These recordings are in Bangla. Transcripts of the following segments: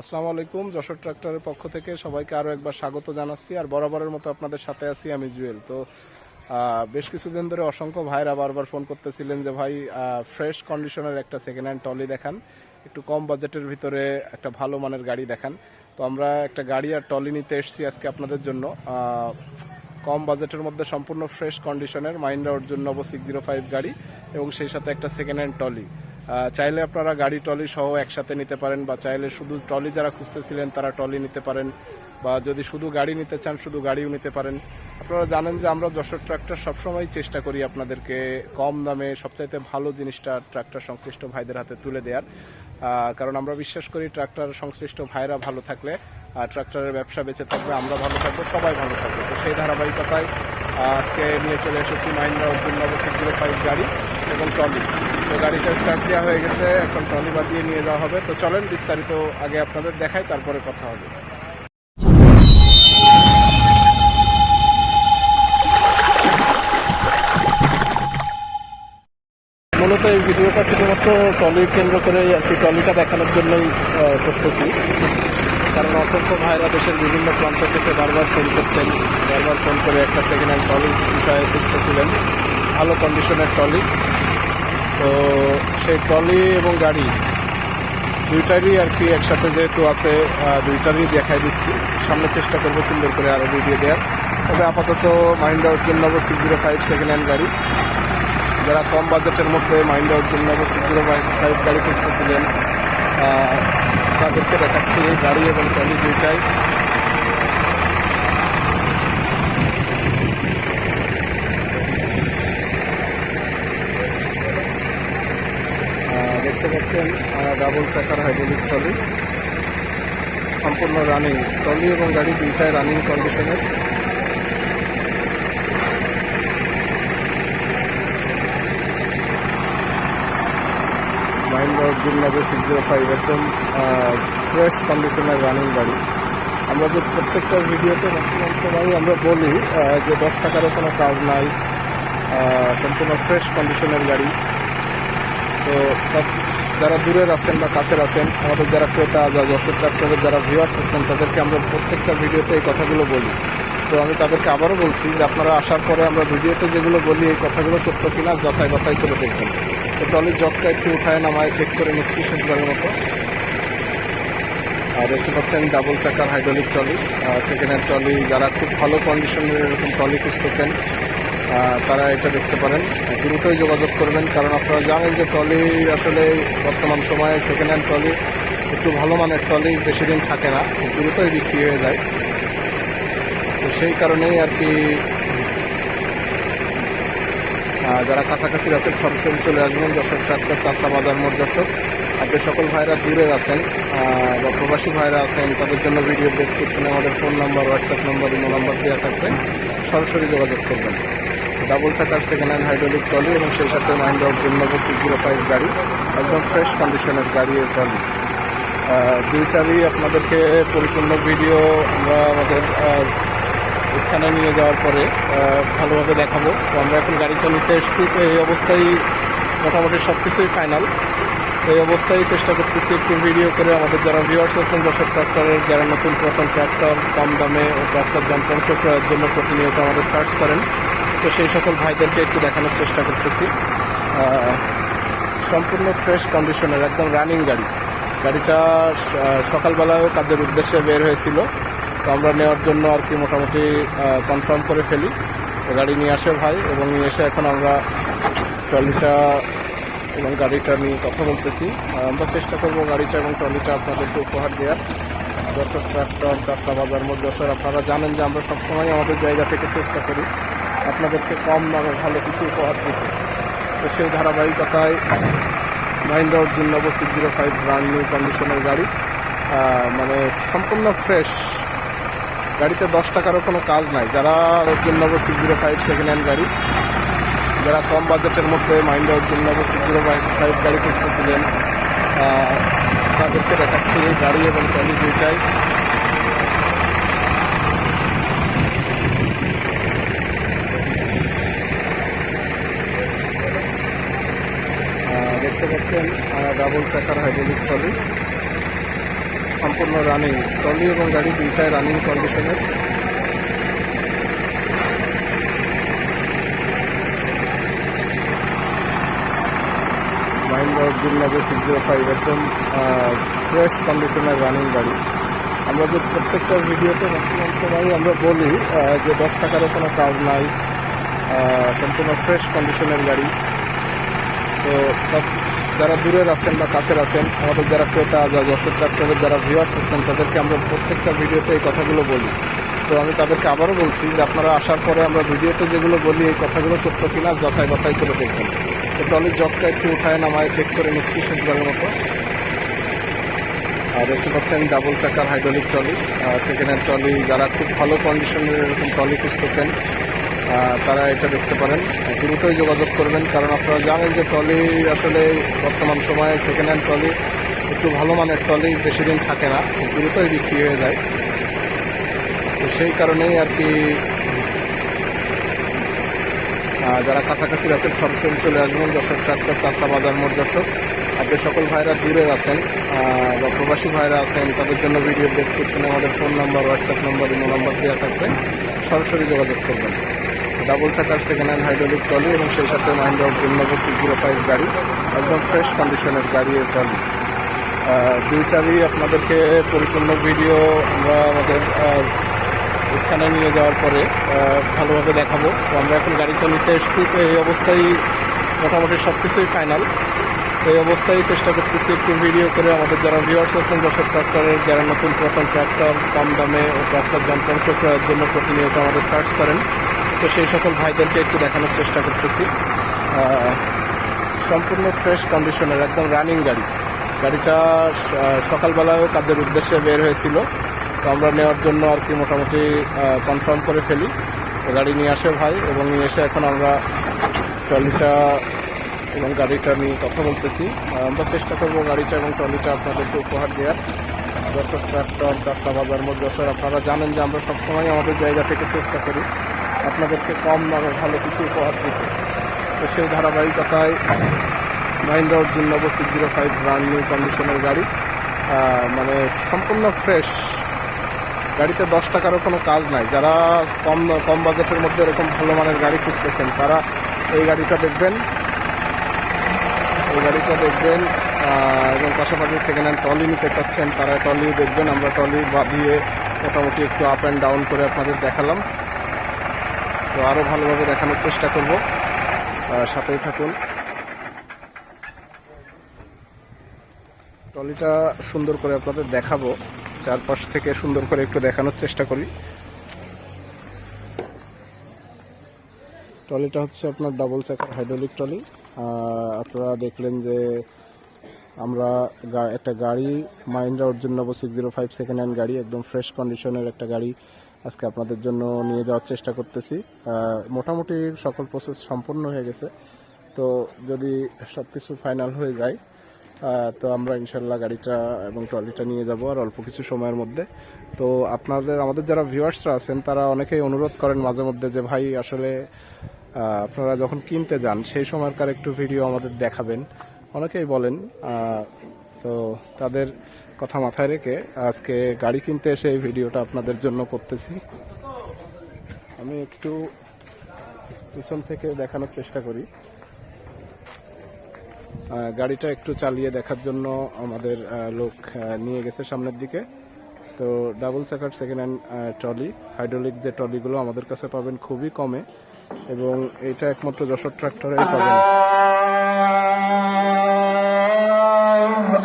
আসসালামু আলাইকুম, যশোর ট্রাক্টরের পক্ষ থেকে সবাইকে আরও একবার স্বাগত জানাচ্ছি। আর বরাবরের মতো আপনাদের সাথে আছি আমি জুয়েল। তো বেশ কিছুদিন ধরে অসংখ্য ভাইরা বারবার ফোন করতেছিলেন যে, ভাই ফ্রেশ কন্ডিশনের একটা সেকেন্ড হ্যান্ড টলি দেখান। একটু কম বাজেটের ভিতরে একটা ভালো মানের গাড়ি দেখান। তো আমরা একটা গাড়ি আর টলি নিতে এসেছি আজকে আপনাদের জন্য। কম বাজেটের মধ্যে সম্পূর্ণ ফ্রেশ কন্ডিশনের মাইন্ডা Arjun Novo six zero five গাড়ি এবং সেই সাথে একটা সেকেন্ড হ্যান্ড টলি চাইলে আপনারা গাড়ি টলি সহ একসাথে নিতে পারেন বা চাইলে শুধু টলি যারা খুঁজতেছিলেন তারা টলি নিতে পারেন বা যদি শুধু গাড়ি নিতে চান, শুধু গাড়িও নিতে পারেন। আপনারা জানেন যে আমরা যশোর ট্রাক্টর সবসময় চেষ্টা করি আপনাদেরকে কম দামে সবচাইতে ভালো জিনিসটা ট্রাক্টর সংশ্লিষ্ট ভাইদের হাতে তুলে দেওয়ার কারণ আমরা বিশ্বাস করি ট্রাক্টর সংশ্লিষ্ট ভাইরা ভালো থাকলে, আর ট্রাক্টরের ব্যবসা বেঁচে থাকবে, আমরা ভালো থাকব, সবাই ভালো থাকবে। তো সেই ধারাবাহিকতায় আজকে নিয়ে চলে এসেছি মাইন্ডা উদ্দিন সিক্স জিরো ফাইভ গাড়ি এবং ট্রলি। তো গাড়িটা স্টার্ট দেওয়া হয়ে গেছে, এখন ট্রলি বাদিয়ে নিয়ে যাওয়া হবে। তো চলেন বিস্তারিত আগে আপনাদের দেখাই, তারপরে কথা হবে। এই ভিডিওটা শুধুমাত্র ট্রলি কেন্দ্র করে আর কি ট্রলিটা দেখানোর জন্যই করতেছি। কারণ অসংখ্য ভাইরা দেশের বিভিন্ন প্রান্ত থেকে বারবার ফোন করতেন, বারবার ফোন করে একটা সেকেন্ড হ্যান্ড ট্রলি বিষয়ে খুঁজতেছিলেন। ভালো কন্ডিশনের ট্রলি তো সেই ট্রলি এবং গাড়ি দুইটারই আর কি একসাথে যেহেতু আছে দুইটারই দেখাই দিচ্ছি। সামনে চেষ্টা করব সুন্দর করে আরও ভিডিও দেওয়ার। তবে আপাতত Mahindra Arjun Novo six zero five second hand গাড়ি। যারা কম বাজেটের মধ্যে মাইন্ডা নব সিক্স জিরো ফাইভ গাড়ি খুঁজতেছিলেন তাদেরকে দেখাচ্ছি গাড়ি এবং ট্রলি দুইটাই। দেখতে পাচ্ছেন ডাবল চাকার হাইড্রোলিক ট্রলি সম্পূর্ণ রানিং ট্রলি এবং গাড়ি দুইটাই রানিং কন্ডিশনের Mahindra Arjun Novo six zero five একদম ফ্রেশ কন্ডিশনের রানিং গাড়ি আমরা যে প্রত্যেকটা ভিডিওতে ম্যাক্সিমাম সময় আমরা বলি যে দশ টাকারও কোনো কাজ নাই সম্পূর্ণ ফ্রেশ কন্ডিশনের গাড়ি। তো তা- যারা দূরের আছেন বা কাছের আছেন, আমাদের যারা ক্রেতা বা যশোর ট্রাক্টরের যারা ভিউয়ার্স আছেন, তাদেরকে আমরা প্রত্যেকটা ভিডিওতে এই কথাগুলো বলি। তো আমি তাদেরকে আবারও বলছি যে আপনারা আসার পরে আমরা ভিডিওতে যেগুলো বলি, এই কথাগুলো সত্য কিনা, যাচাই বাছাই করে দেখবেন। তো ট্রলির জগটা একটু উঠায় নামায় চেক করে নিচ্ছি শেষবারের মতো। আর দেখতে পাচ্ছেন ডাবল চাকার hydraulic trolley second hand trolley যারা খুব ভালো কন্ডিশনের এরকম ট্রলি খুঁজতেছেন তারা এটা দেখতে পারেন। দ্রুতই যোগাযোগ করবেন, কারণ আপনারা জানেন যে ট্রলি আসলে বর্তমান সময়ে সেকেন্ড হ্যান্ড ট্রলি একটু ভালো মানের ট্রলি বেশি দিন থাকে না, দ্রুতই বিক্রি হয়ে যায়। তো সেই কারণেই আর কি যারা কাছাকাছি আছেন সরাসরি চলে আসবেন যশোর ট্রাক্টর চাষা বাজার মোট যশোর। যে সকল ভাইরা দূরে আছেন বা প্রবাসী ভাইরা আছেন তাদের জন্য ভিডিও ডেসক্রিপশনে আমাদের phone number WhatsApp number imo number দেওয়া থাকবে। সরাসরি যোগাযোগ করবেন। ডাবল চাকার সেকেন্ড হ্যান্ড হাইড্রোলিক ট্রলি এবং সেই সাথে মাইন্ড অফ নব্বই সিক্স জিরো ফাইভ গাড়ি একদম ফ্রেশ কন্ডিশনের গাড়ি এই ট্রলি আহ, দুইটারই আপনাদেরকে পরিপূর্ণ ভিডিও আমরা আমাদের স্থানে নিয়ে যাওয়ার পরে ভালোভাবে দেখাবো। তো আমরা এখন গাড়িটা নিতে এসেছি, তো এই অবস্থায় মোটামুটি সব কিছুই ফাইনাল এই অবস্থায় চেষ্টা করতেছি একটু ভিডিও করে আমাদের যারা ভিউয়ার্স আছেন যশোর ট্রাক্টরের, যারা নতুন প্রথম ট্রাক্টর কম দামে ট্রাক্টর যন্ত্রাংশ ক্রয়ের জন্য প্রতিনিয়ত আমাদের সার্চ করেন। তো সেই সকল ভাইদেরকে একটু দেখানোর চেষ্টা করতেছি। সম্পূর্ণ ফ্রেশ কন্ডিশনের একদম রানিং গাড়ি। গাড়িটা সকালবেলায়ও কাজের উদ্দেশ্যে বের হয়েছিল। তো আমরা নেওয়ার জন্য আর কি মোটামুটি কনফার্ম করে ফেলি। গাড়ি নিয়ে আসে ভাই এবং নিয়ে এসে এখন আমরা ট্রলিটা এবং গাড়িটা নিয়ে কথা বলতেছি। আমরা চেষ্টা করব গাড়িটা এবং ট্রলিটা আপনাদেরকে উপহার দেওয়ার। যশোর ট্রাক্টর চাষা বাজার মধ্যে যশোর আপনারা জানেন যে আমরা সবসময় আমাদের জায়গা থেকে চেষ্টা করি আপনাদেরকে কম দামে ভালো কিছু উপহার দিতে। তো সেই ধারাবাহিকতায় Mahindra Arjun Novo six zero five brand new কন্ডিশনের গাড়ি মানে সম্পূর্ণ ফ্রেশ গাড়িতে দশ টাকারও কোনো কাজ নাই। যারা Novo six zero five second hand গাড়ি, যারা কম বাজেটের মধ্যে মাইন্ড নব সিক্স জিরো ফাইভ গাড়ি খুঁজতেছিলেন তাদেরকে দেখাচ্ছি গাড়ি এবং ট্রলি দুইটাই। দেখতে পাচ্ছেন ডাবল চাকার হাইড্রোলিক ট্রলি সম্পূর্ণ রানিং ট্রলি এবং গাড়ি দুইটাই রানিং কন্ডিশনের মাহিন্দ্রা অর্জুন নগর সিক্স ফাইভ একদম ফ্রেশ কন্ডিশনের রানিং গাড়ি। আমরা যে প্রত্যেকটা ভিডিওতে ম্যাক্সিমাম সময় আমরা বলি যে দশ টাকারও কোনো কাজ নাই সম্পূর্ণ ফ্রেশ কন্ডিশনের গাড়ি। তা- যারা দূরের আছেন বা কাছের আছেন, আমাদের যারা ক্রেতা বা যশোর ট্রাক্টরের যারা ভিউয়ার্স আছেন, তাদেরকে আমরা প্রত্যেকটা ভিডিওতে এই কথাগুলো বলি। তো আমি তাদেরকে আবারও বলছি যে আপনারা আসার পরে আমরা ভিডিওতে যেগুলো বলি, এই কথাগুলো সত্য কিনা যাচাই বাছাই করে দেখবেন। তো ট্রলির জগটা একটু উঠায় নামায় চেক করে নিচ্ছি শেষবারের মতো। আর দেখতে পাচ্ছেন ডাবল চাকার hydraulic trolley second hand trolley যারা খুব ভালো কন্ডিশনের এরকম ট্রলি খুঁজতেছেন তারা এটা দেখতে পারেন। দ্রুতই যোগাযোগ করবেন, কারণ আপনারা জানেন যে ট্রলি আসলে বর্তমান সময়ে সেকেন্ড হ্যান্ড ট্রলি একটু ভালো মানের ট্রলি বেশি দিন থাকে না, দ্রুতই বিক্রি হয়ে যায়। তো সেই কারণেই আর কি যারা কাছাকাছি আছেন, সরাসরি চলে আসবেন, যশোর ট্রাক্টর চারটা বাজার মোট আর যে সকল ভাইরা দূরে আছেন বা প্রবাসী ভাইরা আছেন, তাদের জন্য ভিডিও ডেসক্রিপশনে আমাদের phone number WhatsApp number imo number দেওয়া থাকবে। সরাসরি যোগাযোগ করবেন। ডাবল চাকার সেকেন্ড হ্যান্ড হাইড্রোলিক ট্রলি এবং সেই সাথে মাহিন্দ্রা জিন্নগর সিক্স জিরো ফাইভ গাড়ি, একদম ফ্রেশ কন্ডিশনের গাড়ি এই ট্রলি দুইটারই আপনাদেরকে পরিপূর্ণ ভিডিও আমরা আমাদের স্থানে নিয়ে যাওয়ার পরে ভালোভাবে দেখাবো। তো আমরা এখন গাড়িটা নিতে এসেছি, তো এই অবস্থায় মোটামুটি সব কিছুই ফাইনাল এই অবস্থায় চেষ্টা করতেছি একটু ভিডিও করে আমাদের যারা ভিউয়ার্স আছেন, দর্শক ট্রাক্টরের, যারা নতুন প্রথম ট্রাক্টর কম দামে ও ট্রাক্টর যন্ত্রাংশ ক্রয়ের জন্য প্রতিনিয়ত আমাদের সার্চ করেন। তো সেই সকল ভাইদেরকে একটু দেখানোর চেষ্টা করতেছি। সম্পূর্ণ ফ্রেশ কন্ডিশনের একদম রানিং গাড়ি। গাড়িটা সকালবেলায়ও কাজের উদ্দেশ্যে বের হয়েছিল। তো আমরা নেওয়ার জন্য আর কি মোটামুটি কনফার্ম করে ফেলি। গাড়ি নিয়ে আসে ভাই এবং নিয়ে এসে এখন আমরা ট্রলিটা এবং গাড়িটা নিয়ে কথা বলতেছি। আমরা চেষ্টা করব গাড়িটা এবং ট্রলিটা আপনাদেরকে উপহার দেওয়ার। যশোর ট্রাক্টর, চারটা বাজার মধ্যে যশোর, আপনারা জানেন যে আমরা সবসময় আমাদের জায়গা থেকে চেষ্টা করি। আপনাদেরকে কম দামে ভালো কিছু উপহার দিতে। তো সেই ধারাবাহিকতায় Mahindra Arjun Novo six zero five brand new কন্ডিশনের গাড়ি। মানে সম্পূর্ণ ফ্রেশ গাড়িতে দশ টাকারও কোনো কাজ নাই। যারা কম কম বাজেটের মধ্যে এরকম ভালো মানের গাড়ি খুঁজতেছেন, তারা এই গাড়িটা দেখবেন। এই গাড়িটা দেখবেন এবং পাশাপাশি সেকেন্ড হ্যান্ড ট্রলি নিতে চাচ্ছেন, তারা ট্রলি দেখবেন। আমরা ট্রলি বাঁধিয়ে মোটামুটি একটু আপ অ্যান্ড ডাউন করে আপনাদের দেখালাম। তো আরও ভালোভাবে দেখানোর চেষ্টা করব। সাথেই থাকুন। ট্রলিটা সুন্দর করে আপনাদের দেখাবো। চারপাশ থেকে সুন্দর করে একটু দেখানোর চেষ্টা করি। ট্রলিটা হচ্ছে আপনার ডাবল চাকার হাইড্রোলিক ট্রলি আপনারা দেখলেন যে আমরা একটা গাড়ি Mahindra Arjun Novo six zero five second hand গাড়ি, একদম ফ্রেশ কন্ডিশনের একটা গাড়ি আজকে আপনাদের জন্য নিয়ে যাওয়ার চেষ্টা করতেছি। মোটামুটি সকল প্রসেস সম্পন্ন হয়ে গেছে। তো যদি সব কিছু ফাইনাল হয়ে যায় তো আমরা ইনশাল্লাহ গাড়িটা এবং ট্রলিটা নিয়ে যাব আর অল্প কিছু সময়ের মধ্যে। তো আপনাদের, আমাদের যারা ভিউয়ার্সরা আছেন, তারা অনেকেই অনুরোধ করেন মাঝে মধ্যে যে, ভাই, আসলে আপনারা যখন কিনতে যান, সেই সময়কার একটু ভিডিও আমাদের দেখাবেন। অনেকেই বলেন তো তাদের কথা মাথায় রেখে আজকে গাড়ি কিনতে এসে এই ভিডিওটা আপনাদের জন্য করতেছি। আমি একটু পিছন থেকে দেখানোর চেষ্টা করি। গাড়িটা একটু চালিয়ে দেখার জন্য আমাদের লোক নিয়ে গেছে সামনের দিকে। তো ডাবল চাকার সেকেন্ড হ্যান্ড ট্রলি হাইড্রোলিক যে ট্রলিগুলো আমাদের কাছে পাবেন খুবই কমে এবং এটা একমাত্র যশোর ট্রাক্টরেই পাবেন।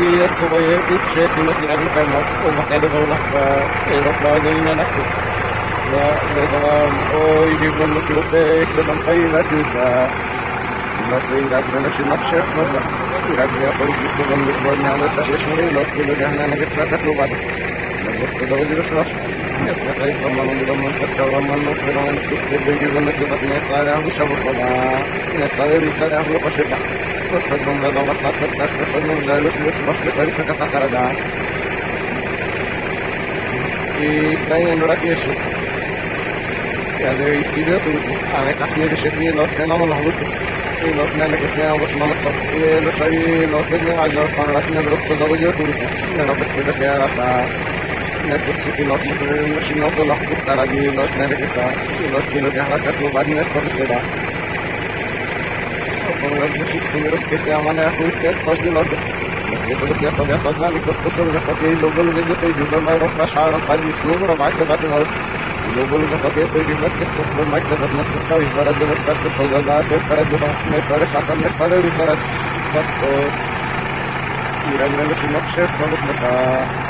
i swoje pierwsze pilotowanie pewno uwagę do na pilotowanie na nacji. Ja dodałam o jednym pilotę, który nam pani na kilka. Na tej radzie na się na przykład można. Radzie ja politycy będą dowodniane, tak jak mówię, no, kiedy na nagrywka tak uwagę. No, to dowodzi, że Y traen ahora que eso. Ya de vídeo, a ver, casi de ese día, no tenemos los gustos. Y los nenes que seamos, no nos los ahí, los nenes, a los panorámicos de los dos, yo, y no nos que hasta. nessuno sinoto la puta la gini los nere que sa los kilo de harakas lo bad बार जब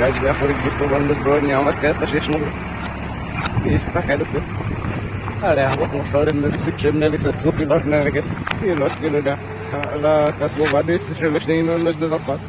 Guys, we are putting this over on the road now. What kind of station is it? It's the head of it. अरे हम लोग मोटर में शिक्षण ने भी सस्ते पिलाने लगे ये लोग के लोग अल्लाह कसम वाले शिक्षण में नहीं नॉलेज देता पास